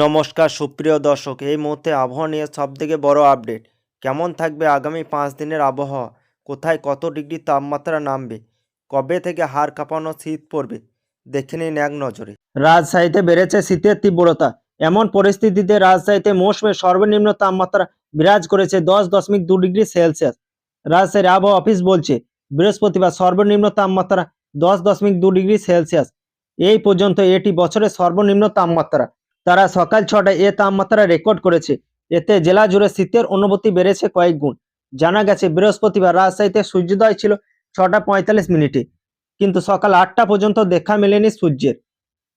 নমস্কার, সুপ্রিয় দর্শক। এই মুহূর্তে আবহাওয়া নিয়ে সবথেকে বড় আপডেট। কেমন থাকবে আগামী পাঁচ দিনের আবহাওয়া? কোথায় কত ডিগ্রি তাপমাত্রা নামবে? কবে থেকে হাড় কাঁপানো শীত পড়বে? দেখে নিন এক নজরে। রাজশাহীতে বেড়েছে শীতের তীব্রতা। এমন পরিস্থিতিতে রাজশাহীতে মৌসুমে সর্বনিম্ন তাপমাত্রা বিরাজ করেছে দশ দশমিক দু ডিগ্রি সেলসিয়াস। রাজশাহীর আবহাওয়া অফিস বলছে, বৃহস্পতিবার সর্বনিম্ন তাপমাত্রা দশ দশমিক দু ডিগ্রি সেলসিয়াস। এই পর্যন্ত এটি বছরের সর্বনিম্ন তাপমাত্রা। তারা সকাল ছটায় এ তাপমাত্রা রেকর্ড করেছে। এতে জেলা জুড়ে শীতের অনুভূতি বেড়েছে কয়েক গুণ। জানা গেছে, বৃহস্পতিবার রাজশাহীতে সূর্যোদয় ছিল ছটা পঁয়তাল্লিশ মিনিটে। কিন্তু সকাল আটটা পর্যন্ত দেখা মেলেনি সূর্যের।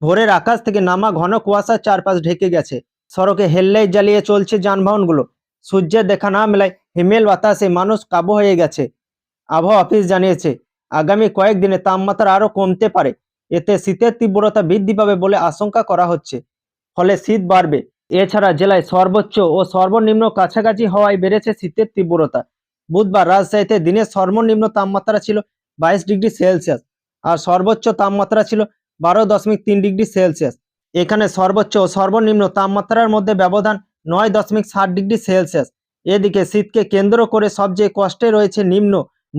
ভোরের আকাশ থেকে নামা ঘন কুয়াশার চারপাশ ঢেকে গেছে। সড়কে হেললাইট জ্বালিয়ে চলছে যানবাহনগুলো। সূর্যের দেখা না মেলায় হিমেল বাতাসে মানুষ কাবু হয়ে গেছে। আবহাওয়া অফিস জানিয়েছে, আগামী কয়েকদিনে তাপমাত্রা আরও কমতে পারে। এতে শীতের তীব্রতা বৃদ্ধি পাবে বলে আশঙ্কা করা হচ্ছে। ফলে শীত বাড়বে। এছাড়া জেলায় সর্বোচ্চ ও সর্বনিম্ন কাছাকাছি হওয়ায় বেড়েছে শীতের তীব্রতা। বুধবার রাজশাহীতে দিনের সর্বনিম্ন তাপমাত্রা ছিল বাইশ ডিগ্রি সেলসিয়াস আর সর্বোচ্চ তাপমাত্রা ছিল বারো দশমিক তিন ডিগ্রি সেলসিয়াস। এখানে সর্বোচ্চ ও সর্বনিম্ন তাপমাত্রার মধ্যে ব্যবধান নয় দশমিক ষাট ডিগ্রি সেলসিয়াস। এদিকে শীতকে কেন্দ্র করে সবচেয়ে কষ্টে রয়েছে নিম্ন,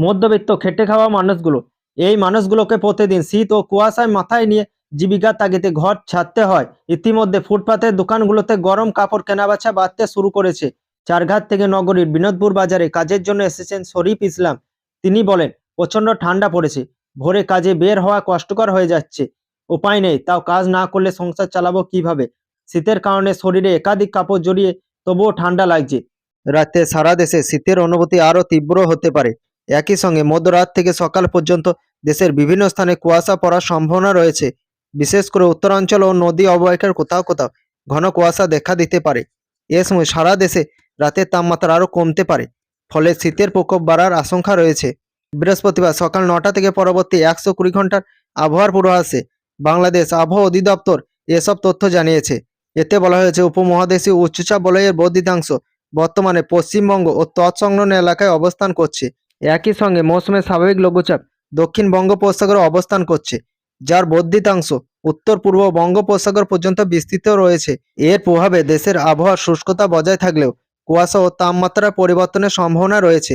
মধ্যবিত্ত খেটে খাওয়া মানুষগুলো। এই মানুষগুলোকে প্রতিদিন শীত ও কুয়াশায় মাথায় নিয়ে জীবিকার তাগিদে ঘর ছাড়তে হয়। ইতিমধ্যে ফুটপাতের দোকানগুলোতে গরম কাপড় কেনাবেচা বাড়তে শুরু করেছে। চারঘাট থেকে নগরীর বিনোদপুর বাজারে কাজের জন্য এসেছেন শরীফ ইসলাম। তিনি বলেন, প্রচণ্ড ঠান্ডা পড়েছে। ভোরে কাজে বের হওয়া কষ্টকর হয়ে যাচ্ছে। উপায় নেই, তাও কাজ না করলে সংসার চালাবো কীভাবে? শীতের কারণে শরীরে একাধিক কাপড় জড়িয়ে তবুও ঠান্ডা লাগছে। রাতে সারা দেশে শীতের অনুভূতি আরও তীব্র হতে পারে। একই সঙ্গে মধ্যরাত থেকে সকাল পর্যন্ত দেশের বিভিন্ন স্থানে কুয়াশা পড়ার সম্ভাবনা রয়েছে। বিশেষ করে উত্তরাঞ্চল ও নদী অববাহিকার কোথাও কোথাও ঘন কুয়াশা দেখা দিতে পারে। এ সময় সারা দেশে রাতের তাপমাত্রা আরও কমতে পারে, ফলে শীতের প্রকোপ বাড়ার আশঙ্কা রয়েছে। বৃহস্পতিবার সকাল নটা থেকে পরবর্তী একশো কুড়ি ঘণ্টার আবহাওয়ার পূর্বাভাসে বাংলাদেশ আবহাওয়া অধিদপ্তর এসব তথ্য জানিয়েছে। এতে বলা হয়েছে, উপমহাদেশীয় উচ্চচাপ বলয়ের বর্ধিতাংশ বর্তমানে পশ্চিমবঙ্গ ও তৎসংলগ্ন এলাকায় অবস্থান করছে। একই সঙ্গে মৌসুমের স্বাভাবিক লঘুচাপ দক্ষিণ বঙ্গোপসাগরে অবস্থান করছে। যার বর্ধিতাংশ উত্তর, পূর্ব বঙ্গোপসাগর পর্যন্ত বিস্তৃত রয়েছে। এর প্রভাবে দেশের আবহাওয়ার শুষ্কতা বজায় থাকলেও কুয়াশা ও তাপমাত্রার পরিবর্তনের সম্ভাবনা রয়েছে।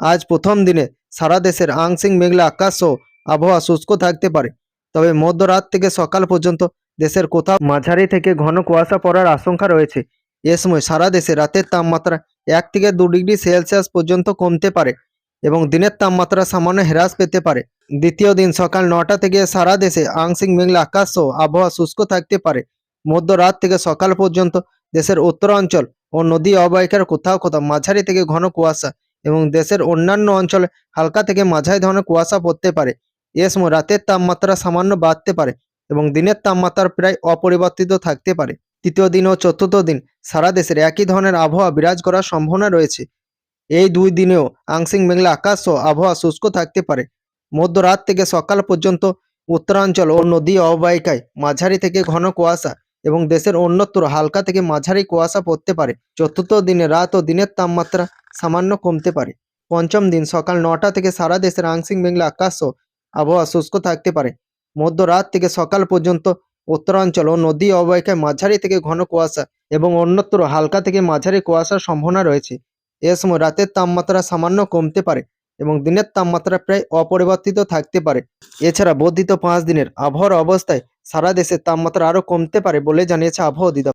আজ প্রথম দিনে সারা দেশের আংশিক মেঘলা আকাশ ও আবহাওয়া শুষ্ক থাকতে পারে। তবে মধ্যরাত থেকে সকাল পর্যন্ত দেশের কোথাও মাঝারি থেকে ঘন কুয়াশা পড়ার আশঙ্কা রয়েছে। এ সময় সারা দেশে রাতের তাপমাত্রা এক থেকে দু ডিগ্রি সেলসিয়াস পর্যন্ত কমতে পারে। এবং দিনের তাপমাত্রা সামান্য হ্রাস পেতে পারে। দ্বিতীয় দিন সকাল নটা থেকে সারা দেশে আংশিক মেঘলা আকাশ ও আবহাওয়া শুষ্ক থাকতে পারে। মধ্যরাত থেকে সকাল পর্যন্ত দেশের উত্তরাঞ্চল ও নদী অববাহিকার কোথাও কোথাও মাঝারি থেকে ঘন কুয়াশা এবং দেশের অন্যান্য অঞ্চলে হালকা থেকে মাঝারি ধরনের কুয়াশা পড়তে পারে। এ সময় রাতের তাপমাত্রা সামান্য বাড়তে পারে এবং দিনের তাপমাত্রা প্রায় অপরিবর্তিত থাকতে পারে। তৃতীয় দিন ও চতুর্থ দিন সারা দেশের একই ধরনের আবহাওয়া বিরাজ করার সম্ভাবনা রয়েছে। এই দুই দিনেও আংশিক মেঘলা আকাশ ও আবহাওয়া শুষ্ক থাকতে পারে। মধ্যরাত থেকে সকাল পর্যন্ত উত্তরাঞ্চল ও নদী অববাহিকায় মাঝারি থেকে ঘন কুয়াশা এবং দেশের অন্যত্র হালকা থেকে মাঝারি কুয়াশা পড়তে পারে। চতুর্থ দিনে রাত ও দিনের তাপমাত্রা সামান্য কমতে পারে। পঞ্চম দিন সকাল নটা থেকে সারা দেশের আংশিক মেঘলা আকাশ ও আবহাওয়া শুষ্ক থাকতে পারে। মধ্যরাত থেকে সকাল পর্যন্ত উত্তরাঞ্চল ও নদী অববাহিকায় মাঝারি থেকে ঘন কুয়াশা এবং অন্যত্র হালকা থেকে মাঝারি কুয়াশার সম্ভাবনা রয়েছে। এ সময় রাতের তাপমাত্রা সামান্য কমতে পারে এবং দিনের তাপমাত্রা প্রায় অপরিবর্তিত থাকতে পারে। এছাড়া বর্ধিত পাঁচ দিনের আবহাওয়ার অবস্থায় সারা দেশের তাপমাত্রা আরও কমতে পারে বলে জানিয়েছে আবহাওয়া অধিদপ্তর।